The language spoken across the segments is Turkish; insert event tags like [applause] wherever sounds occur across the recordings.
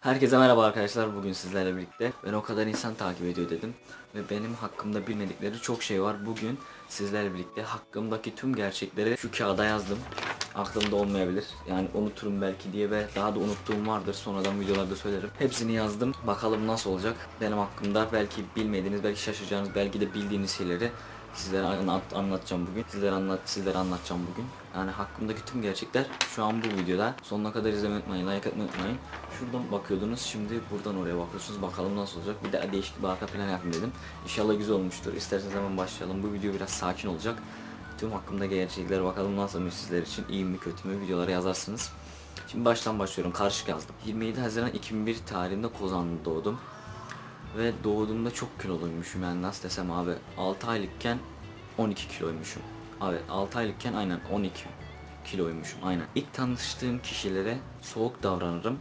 Herkese merhaba arkadaşlar. Bugün sizlerle birlikte ben o kadar insan takip ediyor dedim ve benim hakkımda bilmedikleri çok şey var. Bugün sizlerle birlikte hakkımdaki tüm gerçekleri şu kağıda yazdım. Aklımda olmayabilir. Yani unuturum belki diye ve daha da unuttuğum vardır. Sonradan videolarda söylerim. Hepsini yazdım. Bakalım nasıl olacak. Benim hakkımda belki bilmediğiniz, belki şaşıracağınız, belki de bildiğiniz şeyleri sizlere anlat, anlatacağım bugün. Sizlere anlat sizlere anlatacağım bugün. Yani hakkımdaki tüm gerçekler şu an bu videoda. Sonuna kadar izlemeyi unutmayın, like atmayı unutmayın. Şuradan bakıyordunuz, şimdi buradan oraya bakıyorsunuz. Bakalım nasıl olacak. Bir de değişik bir arka plan yapayım dedim. İnşallah güzel olmuştur. İsterseniz hemen başlayalım. Bu video biraz sakin olacak. Tüm hakkımda gerçekler bakalım nasılmış sizler için. iyi mi kötü mü videolara yazarsınız. Şimdi baştan başlıyorum. Karışık yazdım. 27 Haziran 2001 tarihinde Kozan'da doğdum. Ve doğduğumda çok kiloluymuşum yani nasıl desem abi 6 aylıkken 12 kiloymuşum. Abi 6 aylıkken aynen 12 kiloymuşum aynen. İlk tanıştığım kişilere soğuk davranırım.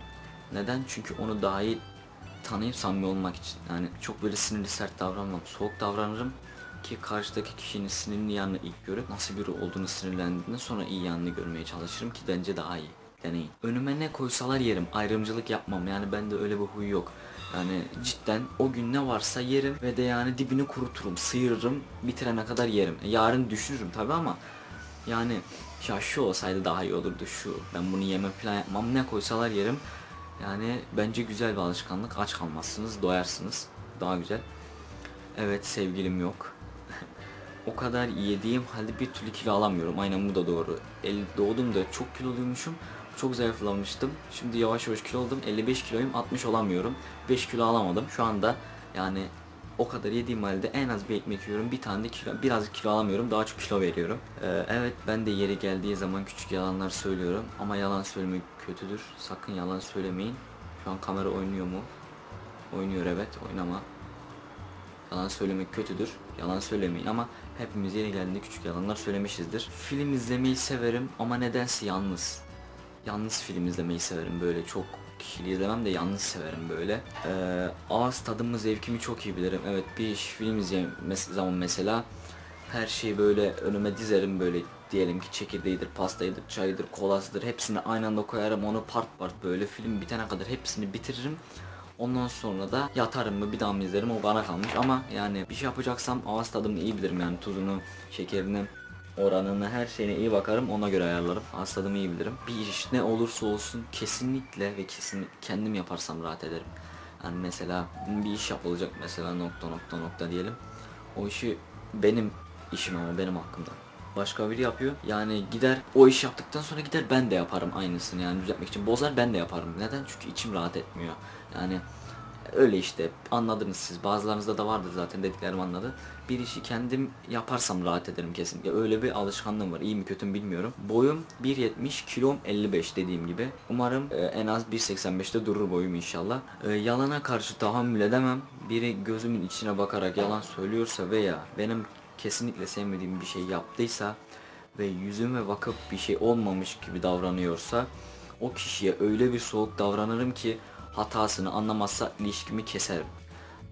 Neden? Çünkü onu daha iyi tanıyıp samimi olmak için. Yani çok böyle sinirli sert davranmam. Soğuk davranırım ki karşıdaki kişinin sinirli yanını ilk görüp nasıl biri olduğunu sinirlendiğinde sonra iyi yanını görmeye çalışırım ki bence daha iyi. Deneyin. Önüme ne koysalar yerim. Ayrımcılık yapmam. Yani bende öyle bir huy yok. Yani cidden o gün ne varsa yerim ve de yani dibini kuruturum, sıyırırım, bitirene kadar yerim. E, yarın düşünürüm tabi ama yani ya şu olsaydı daha iyi olurdu şu. Ben bunu yeme falan yapmam. Ne koysalar yerim. Yani bence güzel bir alışkanlık. Aç kalmazsınız, doyarsınız. Daha güzel. Evet sevgilim yok. [laughs] o kadar yediğim halde bir türlü kilo alamıyorum. Aynen bu da doğru. El, doğduğumda çok kiloluymuşum. Çok zayıflamıştım. Şimdi yavaş yavaş kilo oldum. 55 kiloyum 60 olamıyorum. 5 kilo alamadım. Şu anda yani o kadar yediğim halde en az bir ekmek yiyorum. Bir tane de kilo, biraz kilo alamıyorum. Daha çok kilo veriyorum. Ee, evet ben de yeri geldiği zaman küçük yalanlar söylüyorum. Ama yalan söylemek kötüdür. Sakın yalan söylemeyin. Şu an kamera oynuyor mu? Oynuyor evet. Oynama. Yalan söylemek kötüdür. Yalan söylemeyin ama hepimiz yeri geldiğinde küçük yalanlar söylemişizdir. Film izlemeyi severim ama nedense yalnız. Yalnız film izlemeyi severim böyle çok kişili izlemem de yalnız severim böyle. Ee, ağız tadımı zevkimi çok iyi bilirim. Evet bir film izleyeceğim mes- zaman mesela her şeyi böyle önüme dizerim böyle diyelim ki çekirdeğidir, pastaydır, çayıdır, kolasıdır hepsini aynı anda koyarım onu part part böyle film bitene kadar hepsini bitiririm. Ondan sonra da yatarım mı bir daha mı izlerim o bana kalmış ama yani bir şey yapacaksam ağız tadımını iyi bilirim yani tuzunu, şekerini, oranını her şeyine iyi bakarım ona göre ayarlarım. Tadımı iyi bilirim. Bir iş ne olursa olsun kesinlikle ve kesin kendim yaparsam rahat ederim. Yani mesela bir iş yapılacak mesela nokta nokta nokta diyelim. O işi benim işim ama benim hakkımda. Başka biri yapıyor. Yani gider o iş yaptıktan sonra gider ben de yaparım aynısını yani düzeltmek için. Bozar ben de yaparım. Neden? Çünkü içim rahat etmiyor. Yani öyle işte anladınız siz. Bazılarınızda da vardır zaten dediklerimi anladı. Bir işi kendim yaparsam rahat ederim kesinlikle. Öyle bir alışkanlığım var. İyi mi kötü mü bilmiyorum. Boyum 1.70, kilom 55 dediğim gibi. Umarım e, en az 1.85'te durur boyum inşallah. E, yalana karşı tahammül edemem. Biri gözümün içine bakarak yalan söylüyorsa veya benim kesinlikle sevmediğim bir şey yaptıysa ve yüzüme bakıp bir şey olmamış gibi davranıyorsa o kişiye öyle bir soğuk davranırım ki hatasını anlamazsa ilişkimi keserim.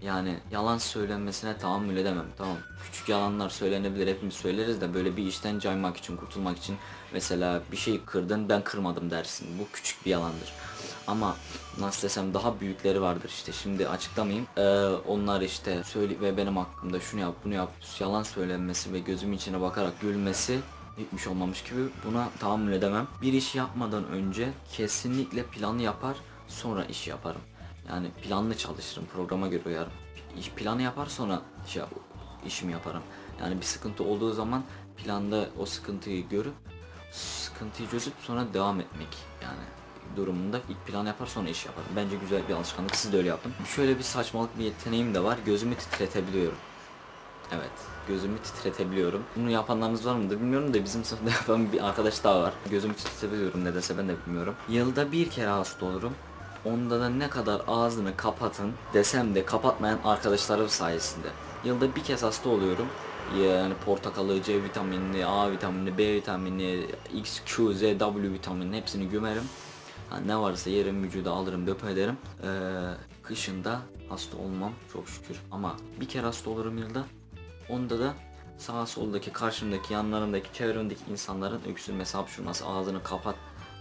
Yani yalan söylenmesine tahammül edemem. Tamam. Küçük yalanlar söylenebilir hepimiz söyleriz de böyle bir işten caymak için, kurtulmak için mesela bir şey kırdın ben kırmadım dersin. Bu küçük bir yalandır. Ama nasıl desem daha büyükleri vardır işte şimdi açıklamayayım. Ee, onlar işte söyle ve benim hakkımda şunu yap bunu yap yalan söylenmesi ve gözüm içine bakarak gülmesi bitmiş olmamış gibi buna tahammül edemem. Bir iş yapmadan önce kesinlikle planı yapar sonra iş yaparım. Yani planlı çalışırım, programa göre uyarım. Planı yapar sonra şey, işimi yaparım. Yani bir sıkıntı olduğu zaman planda o sıkıntıyı görüp sıkıntıyı çözüp sonra devam etmek yani durumunda ilk plan yapar sonra iş yaparım. Bence güzel bir alışkanlık. Siz de öyle yapın. Şöyle bir saçmalık bir yeteneğim de var. Gözümü titretebiliyorum. Evet. Gözümü titretebiliyorum. Bunu yapanlarınız var mıdır bilmiyorum da bizim sınıfta [laughs] yapan bir arkadaş daha var. Gözümü titretebiliyorum nedense ben de bilmiyorum. Yılda bir kere hasta olurum. Onda da ne kadar ağzını kapatın desem de kapatmayan arkadaşlarım sayesinde. Yılda bir kez hasta oluyorum. Yani portakalı, C vitamini, A vitamini, B vitamini, X, Q, Z, W vitamini hepsini gömerim. Yani ne varsa yerim vücuda alırım döp ederim. Ee, kışında hasta olmam çok şükür. Ama bir kere hasta olurum yılda. Onda da sağ soldaki karşımdaki yanlarımdaki çevremdeki insanların öksürmesi hapşurması ağzını kapat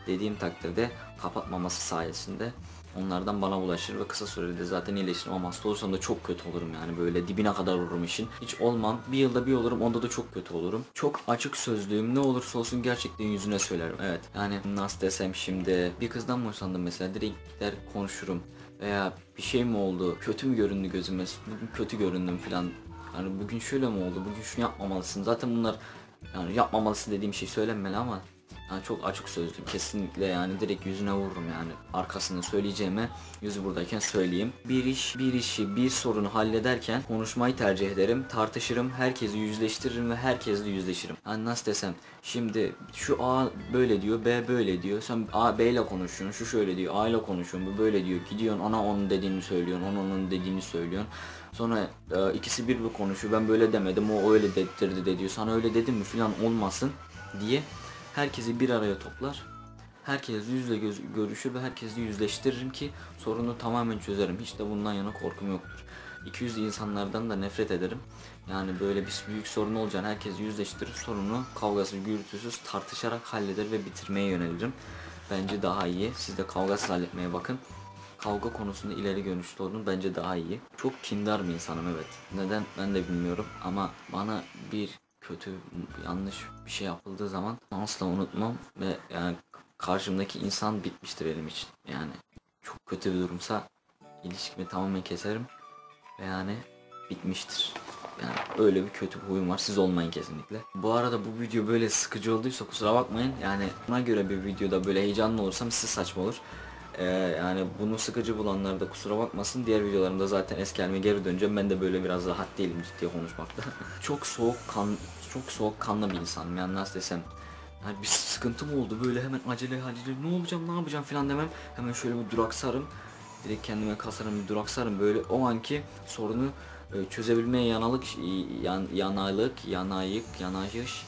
dediğim takdirde kapatmaması sayesinde Onlardan bana bulaşır ve kısa sürede zaten iyileşirim ama hasta olursam da çok kötü olurum yani böyle dibine kadar vururum işin. Hiç olmam. Bir yılda bir olurum onda da çok kötü olurum. Çok açık sözlüyüm ne olursa olsun gerçekten yüzüne söylerim. Evet yani nasıl desem şimdi bir kızdan mı hoşlandım mesela direkt gider konuşurum. Veya bir şey mi oldu kötü mü göründü gözüme bugün kötü göründüm falan. Yani bugün şöyle mi oldu bugün şunu yapmamalısın zaten bunlar yani yapmamalısın dediğim şey söylenmeli ama yani çok açık sözlü kesinlikle yani direkt yüzüne vururum yani arkasında söyleyeceğime yüzü buradayken söyleyeyim. Bir iş bir işi bir sorunu hallederken konuşmayı tercih ederim tartışırım herkesi yüzleştiririm ve herkesle yüzleşirim. Yani nasıl desem şimdi şu A böyle diyor B böyle diyor sen A B ile konuşuyorsun şu şöyle diyor A ile konuşuyorsun bu böyle diyor gidiyorsun ona onun dediğini söylüyorsun onun onun dediğini söylüyorsun. Sonra e, ikisi bir bir konuşuyor ben böyle demedim o öyle dedirdi de diyor sana öyle dedim mi filan olmasın diye herkesi bir araya toplar. Herkes yüzle göz, görüşür ve herkesi yüzleştiririm ki sorunu tamamen çözerim. Hiç de bundan yana korkum yoktur. 200 insanlardan da nefret ederim. Yani böyle bir büyük sorun olacağını herkes yüzleştirir. Sorunu kavgasız, gürültüsüz tartışarak halleder ve bitirmeye yönelirim. Bence daha iyi. Siz de kavgasız halletmeye bakın. Kavga konusunda ileri görüşlü olun bence daha iyi. Çok kindar bir insanım evet. Neden ben de bilmiyorum ama bana bir kötü yanlış bir şey yapıldığı zaman asla unutmam ve yani karşımdaki insan bitmiştir benim için. Yani çok kötü bir durumsa ilişkimi tamamen keserim ve yani bitmiştir. Yani öyle bir kötü bir huyum var. Siz olmayın kesinlikle. Bu arada bu video böyle sıkıcı olduysa kusura bakmayın. Yani buna göre bir videoda böyle heyecanlı olursam size saçma olur. Ee, yani bunu sıkıcı bulanlar da kusura bakmasın. Diğer videolarımda zaten eski geri döneceğim. Ben de böyle biraz rahat değilim ciddi konuşmakta. [laughs] çok soğuk kan çok soğuk kanlı bir insanım. Yani nasıl desem yani bir sıkıntım oldu böyle hemen acele acele ne olacağım ne yapacağım falan demem. Hemen şöyle bir duraksarım. Direkt kendime kasarım bir duraksarım böyle o anki sorunu e, çözebilmeye yanalık yan, yanalık yanayık yanayış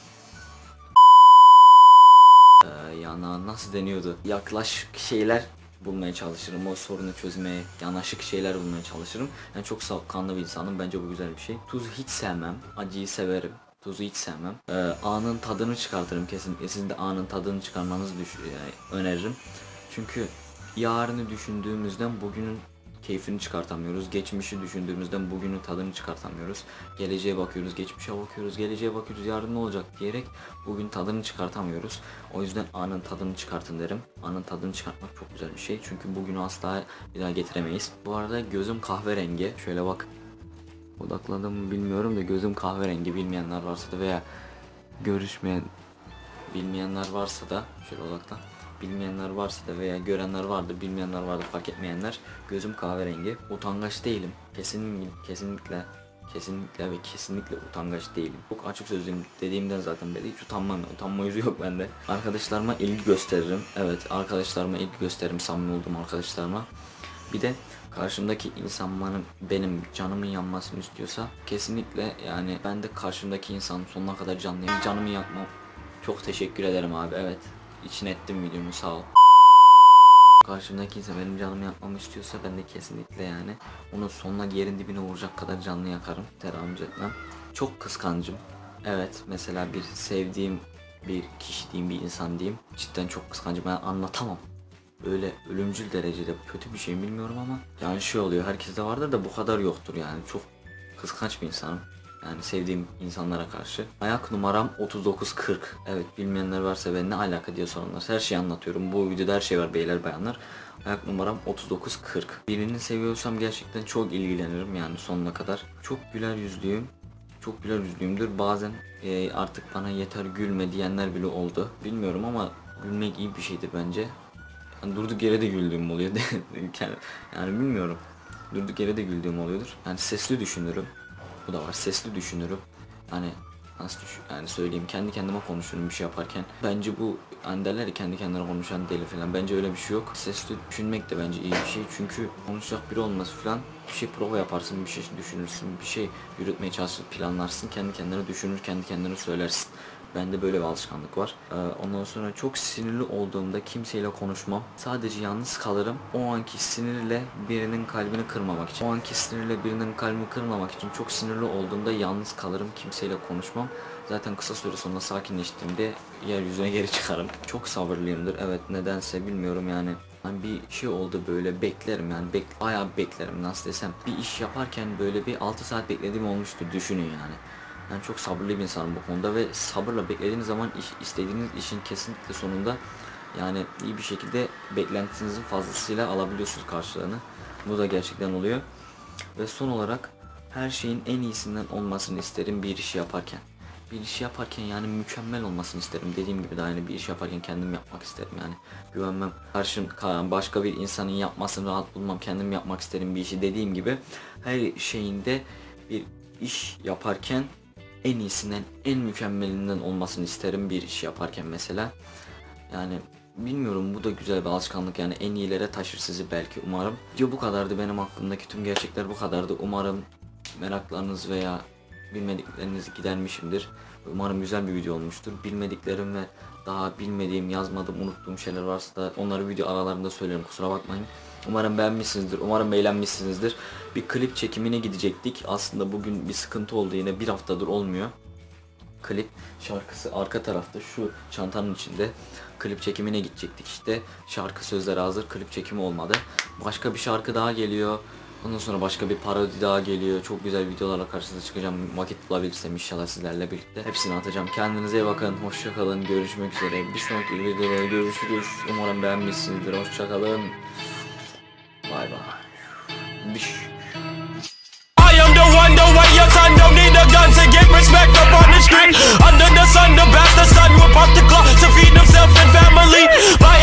ee, yana nasıl deniyordu yaklaş şeyler bulmaya çalışırım. O sorunu çözmeye yanaşık şeyler bulmaya çalışırım. Yani çok soğukkanlı bir insanım. Bence bu güzel bir şey. Tuzu hiç sevmem. Acıyı severim. Tuzu hiç sevmem. Ee, anın tadını çıkartırım kesinlikle. Sizin de anın tadını çıkarmanızı yani öneririm. Çünkü yarını düşündüğümüzden bugünün keyfini çıkartamıyoruz. Geçmişi düşündüğümüzden bugünün tadını çıkartamıyoruz. Geleceğe bakıyoruz, geçmişe bakıyoruz, geleceğe bakıyoruz, yarın ne olacak diyerek bugün tadını çıkartamıyoruz. O yüzden anın tadını çıkartın derim. Anın tadını çıkartmak çok güzel bir şey. Çünkü bugünü asla bir daha getiremeyiz. Bu arada gözüm kahverengi. Şöyle bak. Odakladım mı bilmiyorum da gözüm kahverengi bilmeyenler varsa da veya görüşmeyen bilmeyenler varsa da şöyle odaklan bilmeyenler varsa da veya görenler vardır, bilmeyenler vardır fark etmeyenler. Gözüm kahverengi. Utangaç değilim. Kesin, kesinlikle kesinlikle ve kesinlikle utangaç değilim. Çok açık sözlüyüm dediğimden zaten belli hiç utanmam. Utanma yüzü yok bende. Arkadaşlarıma ilgi gösteririm. Evet arkadaşlarıma ilgi gösteririm samimi olduğum arkadaşlarıma. Bir de karşımdaki insan benim, benim canımın yanmasını istiyorsa kesinlikle yani ben de karşımdaki insan sonuna kadar canlıyım. Canımı yakmam. Çok teşekkür ederim abi evet için ettim videomu sağ ol. Karşımdaki insan benim canımı yapmamı istiyorsa ben de kesinlikle yani onun sonuna yerin dibine vuracak kadar canlı yakarım. Teramüz etmem. Çok kıskancım. Evet mesela bir sevdiğim bir kişi diyeyim bir insan diyeyim. Cidden çok kıskancım ben anlatamam. Öyle ölümcül derecede kötü bir şey bilmiyorum ama yani şey oluyor herkeste vardır da bu kadar yoktur yani çok kıskanç bir insanım. Yani sevdiğim insanlara karşı. Ayak numaram 3940. Evet bilmeyenler varsa ben ne alaka diye soranlar. Her şeyi anlatıyorum. Bu videoda her şey var beyler bayanlar. Ayak numaram 3940. Birini seviyorsam gerçekten çok ilgilenirim yani sonuna kadar. Çok güler yüzlüyüm. Çok güler yüzlüyümdür. Bazen e, artık bana yeter gülme diyenler bile oldu. Bilmiyorum ama gülmek iyi bir şeydir bence. Yani durduk yere de güldüğüm oluyor. [laughs] yani bilmiyorum. Durduk yere de güldüğüm oluyordur. Yani sesli düşünürüm. Bu da var. Sesli düşünürüm. Yani nasıl düş yani söyleyeyim kendi kendime konuşurum bir şey yaparken. Bence bu hani derler ya kendi kendine konuşan deli falan. Bence öyle bir şey yok. Sesli düşünmek de bence iyi bir şey. Çünkü konuşacak biri olması falan bir şey prova yaparsın, bir şey düşünürsün, bir şey yürütmeye çalışırsın, planlarsın, kendi kendine düşünür, kendi kendine söylersin. Bende böyle bir alışkanlık var. Ee, ondan sonra çok sinirli olduğumda kimseyle konuşmam. Sadece yalnız kalırım. O anki sinirle birinin kalbini kırmamak için. O anki sinirle birinin kalbini kırmamak için çok sinirli olduğumda yalnız kalırım. Kimseyle konuşmam. Zaten kısa süre sonra sakinleştiğimde yeryüzüne geri çıkarım. Çok sabırlıyımdır. Evet nedense bilmiyorum yani. Yani bir şey oldu böyle beklerim yani bek bayağı beklerim nasıl desem bir iş yaparken böyle bir 6 saat beklediğim olmuştu düşünün yani. Ben çok sabırlı bir insanım bu konuda ve sabırla beklediğiniz zaman iş, istediğiniz işin kesinlikle sonunda yani iyi bir şekilde beklentinizin fazlasıyla alabiliyorsunuz karşılığını. Bu da gerçekten oluyor. Ve son olarak her şeyin en iyisinden olmasını isterim bir işi yaparken. Bir işi yaparken yani mükemmel olmasını isterim. Dediğim gibi daha yeni bir iş yaparken kendim yapmak isterim yani. Güvenmem. Karşın başka bir insanın yapmasını rahat bulmam. Kendim yapmak isterim bir işi. Dediğim gibi her şeyinde bir iş yaparken en iyisinden, en mükemmelinden olmasını isterim bir iş yaparken mesela. Yani bilmiyorum bu da güzel bir alışkanlık yani en iyilere taşır sizi belki umarım. Video bu kadardı benim aklımdaki tüm gerçekler bu kadardı. Umarım meraklarınız veya bilmediklerinizi gidermişimdir. Umarım güzel bir video olmuştur. Bilmediklerim ve daha bilmediğim, yazmadığım, unuttuğum şeyler varsa da onları video aralarında söylerim kusura bakmayın. Umarım beğenmişsinizdir, umarım eğlenmişsinizdir. Bir klip çekimine gidecektik. Aslında bugün bir sıkıntı oldu yine bir haftadır olmuyor. Klip şarkısı arka tarafta şu çantanın içinde. Klip çekimine gidecektik işte. Şarkı sözleri hazır, klip çekimi olmadı. Başka bir şarkı daha geliyor. Ondan sonra başka bir parodi daha geliyor. Çok güzel videolarla karşınıza çıkacağım. Vakit bulabilirsem inşallah sizlerle birlikte. Hepsini atacağım. Kendinize iyi bakın. Hoşçakalın. Görüşmek üzere. Bir sonraki videoda görüşürüz. Umarım beğenmişsinizdir. Hoşçakalın. Bye bye. I am the one, the way your son don't need a gun to get respect up on the street. Under the sun, the bastard son will pop the clock to feed himself and family. Bye